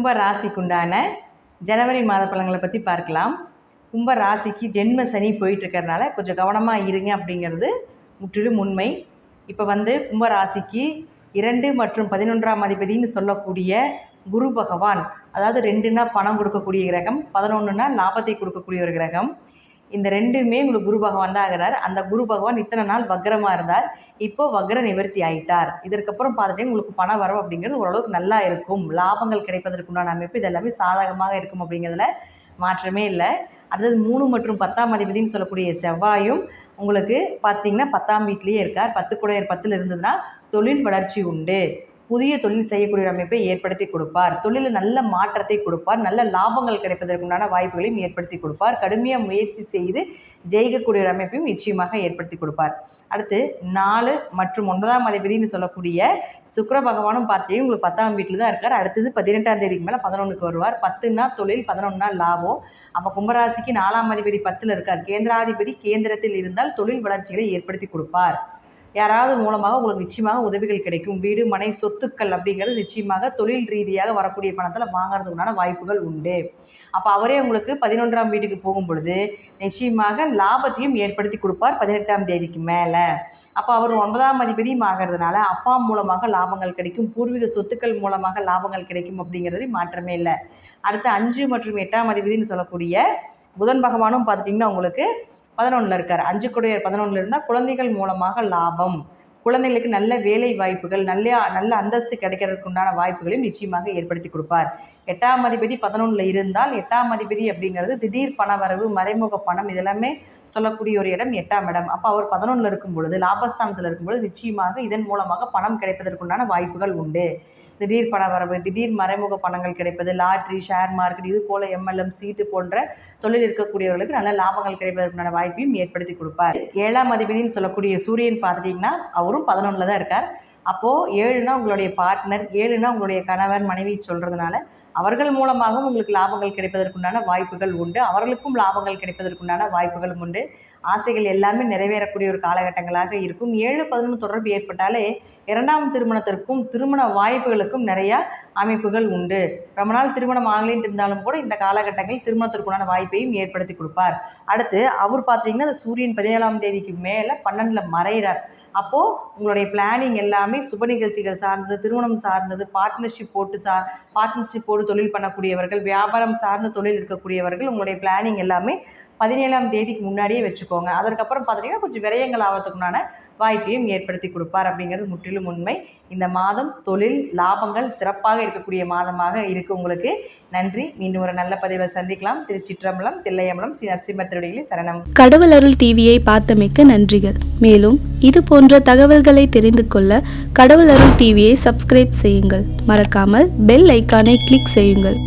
கும்ப ராசிக்குண்டான ஜனவரி மாத பழங்களை பற்றி பார்க்கலாம். கும்ப ராசிக்கு ஜென்ம சனி போயிட்டுருக்கறனால கொஞ்சம் கவனமாக இருங்க அப்படிங்கிறது முற்றிலும் உண்மை. இப்போ வந்து கும்ப ராசிக்கு இரண்டு மற்றும் பதினொன்றாம் அதிபதினு சொல்லக்கூடிய குரு பகவான் அதாவது ரெண்டுனா பணம் கொடுக்கக்கூடிய கிரகம் பதினொன்றுனா லாபத்தை கொடுக்கக்கூடிய ஒரு கிரகம். இந்த ரெண்டுமே உங்களுக்கு குரு பகவான் தான் ஆகிறார். அந்த குரு பகவான் இத்தனை நாள் வக்ரமாக இருந்தார். இப்போ வக்ர நிவர்த்தி ஆயிட்டார். இதற்கப்புறம் பார்த்துட்டே உங்களுக்கு பண வரவு அப்படிங்கிறது ஓரளவுக்கு நல்லா இருக்கும். லாபங்கள் கிடைப்பதற்குண்டான அமைப்பு இது எல்லாமே சாதகமாக இருக்கும் அப்படிங்கிறதுல மாற்றமே இல்லை. அடுத்தது மூணு மற்றும் பத்தாம் அதிபதினு சொல்லக்கூடிய செவ்வாயும் உங்களுக்கு பார்த்தீங்கன்னா பத்தாம் வீட்லேயே இருக்கார். பத்து குடையர் பத்தில் இருந்ததுன்னா தொழில் வளர்ச்சி உண்டு. புதிய தொழில் செய்யக்கூடிய ஒரு அமைப்பை ஏற்படுத்தி கொடுப்பார். தொழிலில் நல்ல மாற்றத்தை கொடுப்பார். நல்ல லாபங்கள் கிடைப்பதற்குண்டான வாய்ப்புகளையும் ஏற்படுத்தி கொடுப்பார். கடுமையாக முயற்சி செய்து ஜெயிக்கக்கூடிய ஒரு அமைப்பையும் நிச்சயமாக ஏற்படுத்தி கொடுப்பார். அடுத்து நாலு மற்றும் ஒன்பதாம் அதிபதினு சொல்லக்கூடிய சுக்கர பகவானும் பார்த்தீங்கன்னா உங்களுக்கு பத்தாம் வீட்டில் தான் இருக்கார். அடுத்தது பதினெட்டாம் தேதிக்கு மேலே பதினொன்றுக்கு வருவார். பத்துனா தொழில் பதினொன்னா லாபம். அப்போ கும்பராசிக்கு நாலாம் அதிபதி பத்தில் இருக்கார். கேந்திராதிபதி கேந்திரத்தில் இருந்தால் தொழில் வளர்ச்சிகளை ஏற்படுத்தி கொடுப்பார். யாராவது மூலமாக உங்களுக்கு நிச்சயமாக உதவிகள் கிடைக்கும். வீடு மனை சொத்துக்கள் அப்படிங்கிறது நிச்சயமாக தொழில் ரீதியாக வரக்கூடிய பணத்தில் வாங்குறதுக்குண்டான வாய்ப்புகள் உண்டு. அப்போ அவரே உங்களுக்கு பதினொன்றாம் வீட்டுக்கு போகும் பொழுது நிச்சயமாக லாபத்தையும் ஏற்படுத்தி கொடுப்பார் பதினெட்டாம் தேதிக்கு மேலே. அப்போ அவர் ஒன்பதாம் அதிபதியும் ஆகிறதுனால அப்பா மூலமாக லாபங்கள் கிடைக்கும். பூர்வீக சொத்துக்கள் மூலமாக லாபங்கள் கிடைக்கும் அப்படிங்கிறது மாற்றமே இல்லை. அடுத்து அஞ்சு மற்றும் எட்டாம் அதிபதினு சொல்லக்கூடிய புதன் பகவானும் பார்த்துட்டிங்கன்னா உங்களுக்கு பதினொன்றில் இருக்கார். அஞ்சு குடையர் பதினொன்றில் இருந்தால் குழந்தைகள் மூலமாக லாபம். குழந்தைகளுக்கு நல்ல வேலை வாய்ப்புகள் நல்ல நல்ல அந்தஸ்து கிடைக்கிறதுக்கு உண்டான வாய்ப்புகளையும் நிச்சயமாக ஏற்படுத்தி கொடுப்பார். எட்டாம் அதிபதி பதினொன்றில் இருந்தால் எட்டாம் அதிபதி அப்படிங்கிறது திடீர் பண வரவு மறைமுக பணம் இதெல்லாமே சொல்லக்கூடிய ஒரு இடம் எட்டாம் இடம். அப்போ அவர் பதினொன்றில் இருக்கும் பொழுது லாபஸ்தானத்தில் இருக்கும் பொழுது நிச்சயமாக இதன் மூலமாக பணம் கிடைப்பதற்குண்டான வாய்ப்புகள் உண்டு. திடீர் பண வரவு திடீர் மறைமுக பணங்கள் கிடைப்பது லாட்ரி ஷேர் மார்க்கெட் இது போல் எம்எல்எம் சீட்டு போன்ற தொழில் இருக்கக்கூடியவர்களுக்கு நல்ல லாபங்கள் கிடைப்பதற்கான வாய்ப்பையும் ஏற்படுத்தி கொடுப்பார். ஏழாம் அதிபதினு சொல்லக்கூடிய சூரியன் பார்த்துட்டிங்கன்னா அவரும் பதினொன்றில் தான் இருக்கார். அப்போது ஏழுனா உங்களுடைய பார்ட்னர் ஏழுனா உங்களுடைய கணவன் மனைவி சொல்கிறதுனால அவர்கள் மூலமாகவும் உங்களுக்கு லாபங்கள் கிடைப்பதற்குண்டான வாய்ப்புகள் உண்டு. அவர்களுக்கும் லாபங்கள் கிடைப்பதற்குண்டான வாய்ப்புகளும் உண்டு. ஆசைகள் எல்லாமே நிறைவேறக்கூடிய ஒரு காலகட்டங்களாக இருக்கும். ஏழு பதினொன்று தொடர்பு ஏற்பட்டாலே இரண்டாம் திருமணத்திற்கும் திருமண வாய்ப்புகளுக்கும் நிறையா அமைப்புகள் உண்டு. ரொம்ப நாள் திருமணம் ஆகலின்னு இருந்தாலும் கூட இந்த காலகட்டங்களில் திருமணத்திற்குண்டான வாய்ப்பையும் ஏற்படுத்தி கொடுப்பார். அடுத்து அவர் பார்த்தீங்கன்னா அந்த சூரியன் பதினேழாம் தேதிக்கு மேலே பன்னெண்டில் மறைகிறார் அப்போது உங்களுடைய பிளானிங் எல்லாமே சுப நிகழ்ச்சிகள் சார்ந்தது திருமணம் சார்ந்தது பார்ட்னர்ஷிப் போட்டு சா பார்ட்னர்ஷிப் போட்டு தொழில் பண்ணக்கூடியவர்கள் வியாபாரம் சார்ந்த தொழில் இருக்கக்கூடியவர்கள் உங்களுடைய பிளானிங் எல்லாமே பதினேழாம் தேதிக்கு முன்னாடியே வச்சுக்கோங்க. அதற்கப்புறம் பார்த்தீங்கன்னா கொஞ்சம் விரயங்கள் ஆகிறதுக்குண்டான வாய்ப்பையும் ஏற்படுத்தி கொடுப்பார் அப்படிங்கிறது முற்றிலும் உண்மை. இந்த மாதம் தொழில் லாபங்கள் சிறப்பாக இருக்கக்கூடிய மாதமாக இருக்குது உங்களுக்கு. நன்றி. மீண்டும் ஒரு நல்ல பதிவை சந்திக்கலாம். திருச்சிற்றம்பலம் தில்லையம்பலம் ஸ்ரீ நரசிம்ம சரணம். கடவுள் அருள் டிவியை பார்த்தமைக்க நன்றிகள். மேலும் இது போன்ற தகவல்களை தெரிந்து கொள்ள கடவுள் அருள் டிவியை சப்ஸ்கிரைப் செய்யுங்கள். மறக்காமல் பெல் ஐக்கானை கிளிக் செய்யுங்கள்.